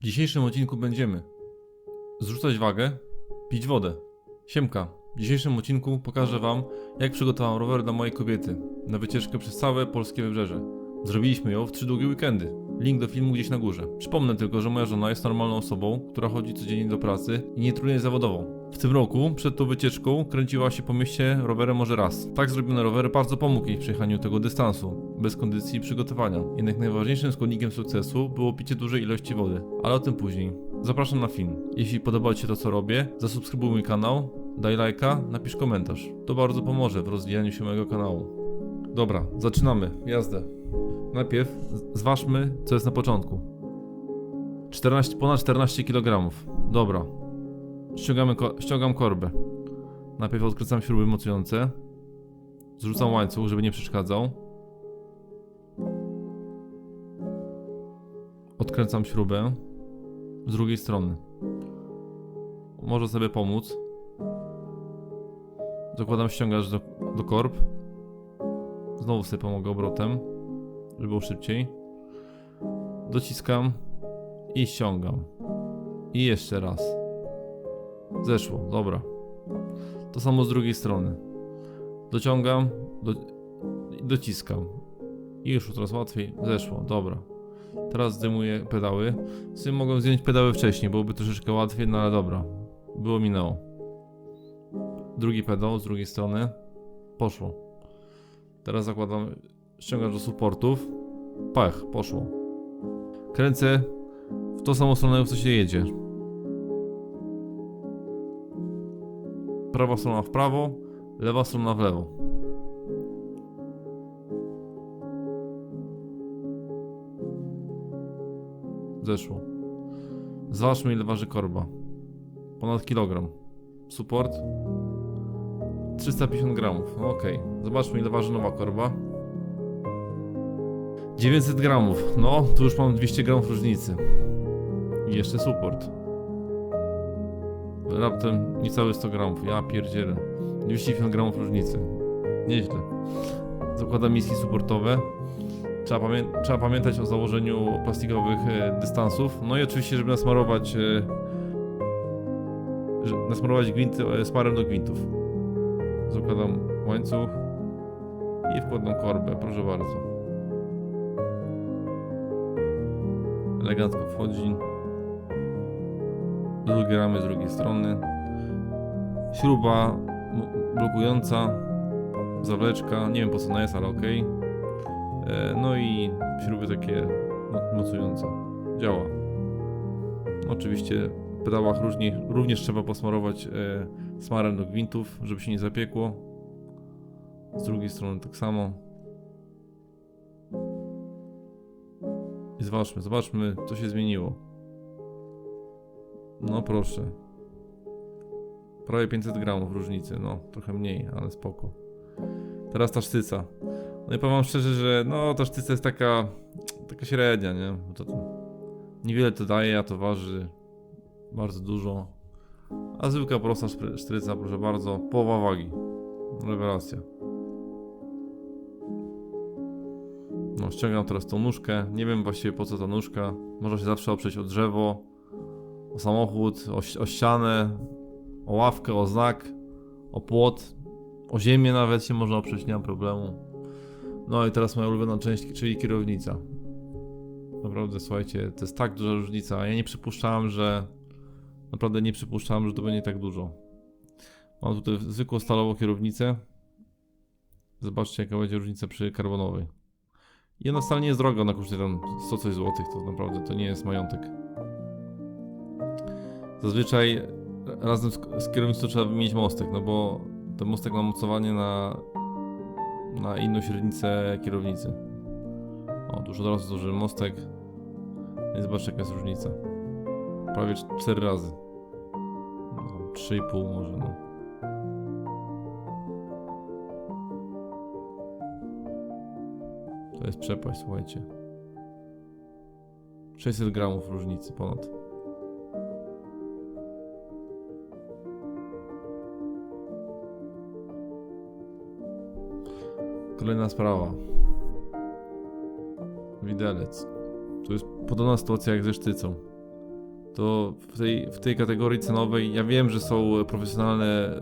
W dzisiejszym odcinku będziemy zrzucać wagę, pić wodę. Siemka. W dzisiejszym odcinku pokażę Wam, jak przygotowałem rower dla mojej kobiety na wycieczkę przez całe polskie wybrzeże. Zrobiliśmy ją w trzy długie weekendy. Link do filmu gdzieś na górze. Przypomnę tylko, że moja żona jest normalną osobą, która chodzi codziennie do pracy i nie trudnie zawodową. W tym roku, przed tą wycieczką, kręciła się po mieście rowerem może raz. Tak zrobiony rower bardzo pomógł jej w przejechaniu tego dystansu, bez kondycji i przygotowania. Jednak najważniejszym składnikiem sukcesu było picie dużej ilości wody, ale o tym później. Zapraszam na film. Jeśli podoba Ci się to, co robię, zasubskrybuj mój kanał, daj lajka, napisz komentarz. To bardzo pomoże w rozwijaniu się mojego kanału. Dobra, zaczynamy. Jazdę. Najpierw zważmy, co jest na początku. 14, ponad 14 kg. Dobra. Ściągamy ściągam korbę. Najpierw odkręcam śruby mocujące. Zrzucam łańcuch, żeby nie przeszkadzał. Odkręcam śrubę z drugiej strony. Może sobie pomóc. Zakładam ściągacz do, do korb. Znowu sobie pomogę obrotem, żeby było szybciej. Dociskam i ściągam. I jeszcze raz. Zeszło, dobra. To samo z drugiej strony. Dociągam, do, dociskam. I już coraz łatwiej. Zeszło, dobra. Teraz zdejmuję pedały. Z tym mogłem zdjąć pedały wcześniej, byłoby troszeczkę łatwiej, no ale dobra. Było minęło. Drugi pedał z drugiej strony. Poszło. Teraz zakładam ściągacz do supportów. Pach, poszło. Kręcę w tą samą stronę, w co się jedzie. Prawa strona w prawo, lewa strona w lewo. Zeszło. Zważmy ile waży korba. Ponad kilogram. Support 350 gramów. No Okej. Zobaczmy ile waży nowa korba. 900 gramów. No, tu już mam 200 gramów różnicy. I jeszcze support. Raptem niecałe 100 gramów. Ja pierdzielę. 250 gramów różnicy. Nieźle. Zakładam miski supportowe. Trzeba, pamię- trzeba pamiętać o założeniu plastikowych e, dystansów. No i oczywiście, żeby nasmarować e, nasmarować gwinty e, smarem do gwintów. Zakładam łańcuch i wkładam korbę, proszę bardzo. Elegancko wchodzi. Z drugiej ramy z drugiej strony. Śruba blokująca, zawleczka, nie wiem po co ona jest, ale ok. No i śruby takie mo- mocujące. Działa. Oczywiście w pedałach różnie, również trzeba posmarować e, smarem do gwintów, żeby się nie zapiekło. Z drugiej strony tak samo. I zobaczmy, zobaczmy co się zmieniło. No proszę. Prawie 500 gramów różnicy, no trochę mniej, ale spoko. Teraz ta sztyca. No i powiem szczerze, że no ta sztyca jest taka, taka średnia, nie? To, to niewiele to daje, a to waży bardzo dużo. A zwykła prosta sztyca, proszę bardzo, połowa wagi. Rewelacja. No, ściągam teraz tą nóżkę. Nie wiem właściwie po co ta nóżka. Można się zawsze oprzeć o drzewo, o samochód, o, o ścianę, o ławkę, o znak, o płot, o ziemię nawet się można oprzeć, nie ma problemu. No i teraz moja ulubiona część, czyli kierownica. Naprawdę, słuchajcie, to jest tak duża różnica. Ja nie przypuszczałem, że. Naprawdę nie przypuszczałem, że to będzie tak dużo. Mam tutaj zwykłą stalową kierownicę. Zobaczcie, jaka będzie różnica przy karbonowej. I ona wcale nie jest droga, ona kosztuje tam 100 coś złotych, to naprawdę to nie jest majątek. Zazwyczaj razem z, z kierownicą trzeba wymienić mostek, no bo ten mostek ma mocowanie na, na inną średnicę kierownicy. O, już od razu złożyłem mostek. I zobaczcie jaka jest różnica. Prawie 4 razy. No, 3,5 może, no. To jest przepaść, słuchajcie. 600 gramów różnicy ponad. Kolejna sprawa. Widelec. To jest podobna sytuacja jak ze sztycą. to w tej, w tej kategorii cenowej, ja wiem, że są profesjonalne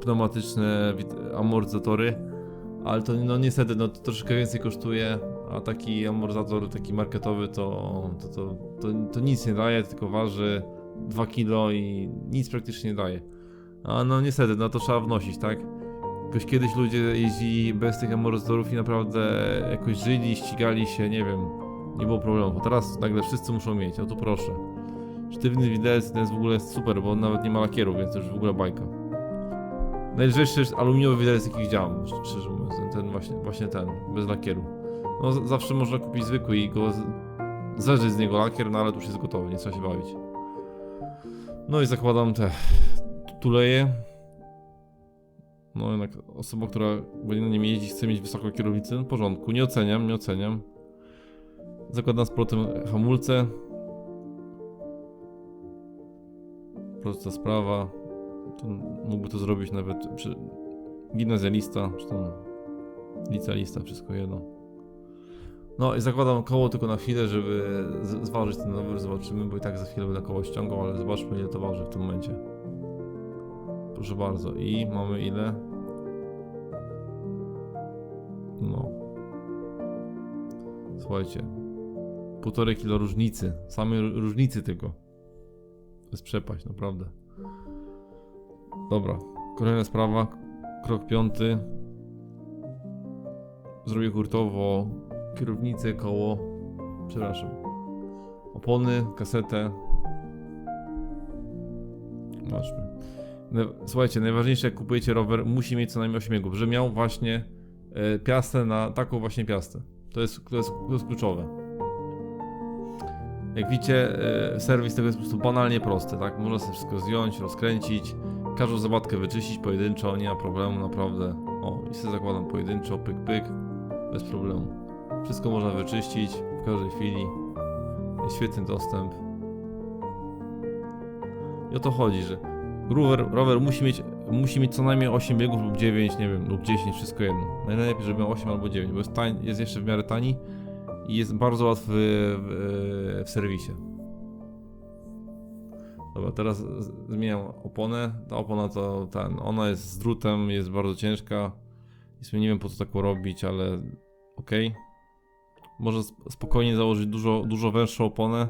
pneumatyczne amortyzatory, ale to no niestety no, to troszeczkę więcej kosztuje, a taki amortyzator, taki marketowy to, to, to, to, to nic nie daje, tylko waży 2 kg i nic praktycznie nie daje. A no niestety, no to trzeba wnosić, tak? Jakoś kiedyś ludzie jeździli bez tych amortyzatorów i naprawdę jakoś żyli, ścigali się, nie wiem, nie było problemu. Teraz nagle wszyscy muszą mieć, o tu proszę. Sztywny widelec ten jest w ogóle super, bo on nawet nie ma lakieru, więc to już w ogóle bajka. Najlżejszy aluminiowy widelec jaki widziałem, sz- szczerze mówiąc, ten, właśnie, właśnie ten, bez lakieru. No zawsze można kupić zwykły i go z- zerzeć z niego lakier, no ale tu już jest gotowy, nie trzeba się bawić. No i zakładam te tuleje. No jednak osoba, która będzie na nim jeździć, chce mieć wysoką kierownicę, w porządku, nie oceniam, nie oceniam. Zakładam z powrotem hamulce. Prosta sprawa. To mógłby to zrobić nawet przy gimnazjalista, czy tam licealista, wszystko jedno. No i zakładam koło tylko na chwilę, żeby zważyć ten rower, zobaczymy, bo i tak za chwilę będę koło ściągał, ale zobaczmy ile to waży w tym momencie. Proszę bardzo. I mamy ile? No. Słuchajcie. Półtorej kilo różnicy. Samej ró- różnicy tylko. To jest przepaść, naprawdę. Dobra. Kolejna sprawa. Krok piąty. Zrobię hurtowo kierownicę, koło. Przepraszam. Opony, kasetę. Zobaczmy. Słuchajcie, najważniejsze jak kupujecie rower, musi mieć co najmniej 8 biegów, że miał właśnie e, piastę na taką właśnie piastę. To jest, to jest, to jest kluczowe. Jak widzicie, e, serwis tego jest po prostu banalnie prosty, tak? Można sobie wszystko zdjąć, rozkręcić, każdą zabatkę wyczyścić pojedynczo, nie ma problemu, naprawdę. O, i sobie zakładam pojedynczo, pyk, pyk, bez problemu. Wszystko można wyczyścić w każdej chwili. Jest świetny dostęp. I o to chodzi, że rower, rower musi, mieć, musi mieć co najmniej 8 biegów lub 9, nie wiem, lub 10, wszystko jedno. Najlepiej, żeby miał 8 albo 9, bo jest, tań, jest jeszcze w miarę tani i jest bardzo łatwy w, w serwisie. Dobra, teraz zmieniam oponę. Ta opona to ten, ona jest z drutem, jest bardzo ciężka. I nie wiem po co tak robić, ale okej. Może sp- spokojnie założyć dużo, dużo węższą oponę.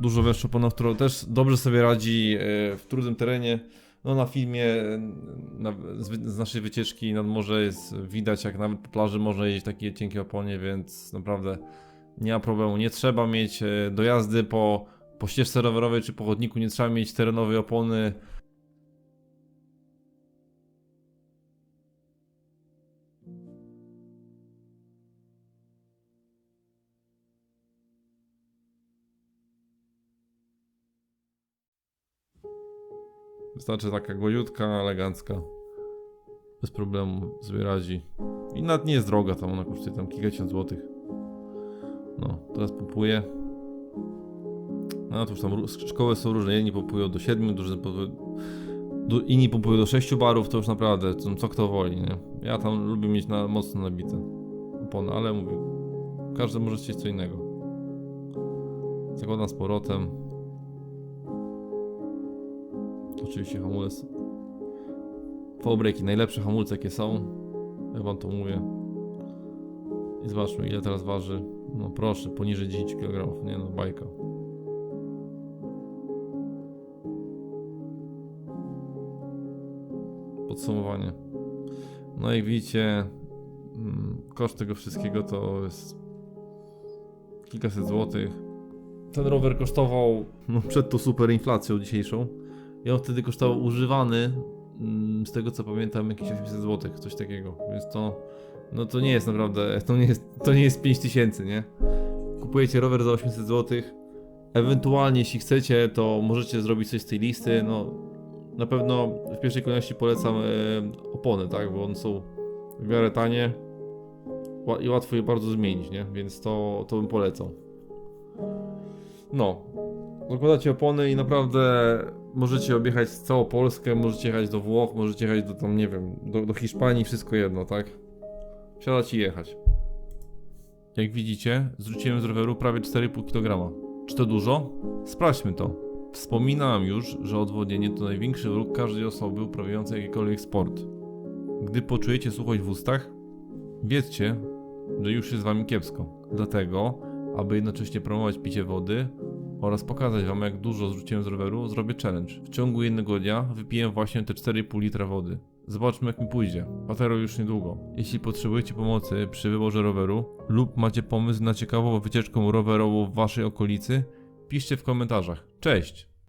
Dużo węższą oponę, którą też dobrze sobie radzi e, w trudnym terenie. No na filmie na, z, z naszej wycieczki nad morze jest widać jak nawet po plaży można jeździć w takiej cienkiej oponie, więc naprawdę nie ma problemu. Nie trzeba mieć e, do jazdy po, po ścieżce rowerowej czy po chodniku, nie trzeba mieć terenowej opony. Wystarczy taka gładziutka, elegancka. Bez problemu sobie radzi. I nawet nie jest droga tam, ona kosztuje tam kilkadziesiąt złotych. No, teraz pompuję. No to już tam szkoły są różne, jedni pompują do 7, duży pompują- do, inni pompują do 6 barów, to już naprawdę, co kto woli, nie? Ja tam lubię mieć na, mocno nabite opony, ale mówię, każdy może chcieć co innego. Zakładam z powrotem. Oczywiście hamulec. V-breki, najlepsze hamulce jakie są. Jak wam to mówię. I zobaczmy ile teraz waży. No proszę, poniżej 10 kg. Nie no, bajka. Podsumowanie. No jak widzicie, mm, koszt tego wszystkiego to jest kilkaset złotych. Ten rower kosztował no, przed tą super inflacją dzisiejszą. I on wtedy kosztował używany, mm, z tego co pamiętam, jakieś 800 zł, coś takiego. Więc to, no to nie jest naprawdę, to nie jest, to nie jest 5000, nie? Kupujecie rower za 800 zł. Ewentualnie, jeśli chcecie, to możecie zrobić coś z tej listy. No, na pewno w pierwszej kolejności polecam e, opony, tak? Bo one są w miarę tanie i łatwo je bardzo zmienić, nie? Więc to, to bym polecał. No, zakładacie opony i naprawdę możecie objechać całą Polskę, możecie jechać do Włoch, możecie jechać do tam, nie wiem, do, do Hiszpanii, wszystko jedno, tak? Wsiadać i jechać. Jak widzicie, zrzuciłem z roweru prawie 4,5 kg. Czy to dużo? Sprawdźmy to. Wspominałem już, że odwodnienie to największy wróg każdej osoby uprawiającej jakikolwiek sport. Gdy poczujecie suchość w ustach, wiedzcie, że już jest z wami kiepsko. Dlatego, aby jednocześnie promować picie wody oraz pokazać wam jak dużo zrzuciłem z roweru, zrobię challenge. W ciągu jednego dnia wypiję właśnie te 4,5 litra wody. Zobaczmy jak mi pójdzie. Patero już niedługo. Jeśli potrzebujecie pomocy przy wyborze roweru lub macie pomysł na ciekawą wycieczkę rowerową w waszej okolicy, piszcie w komentarzach. Cześć!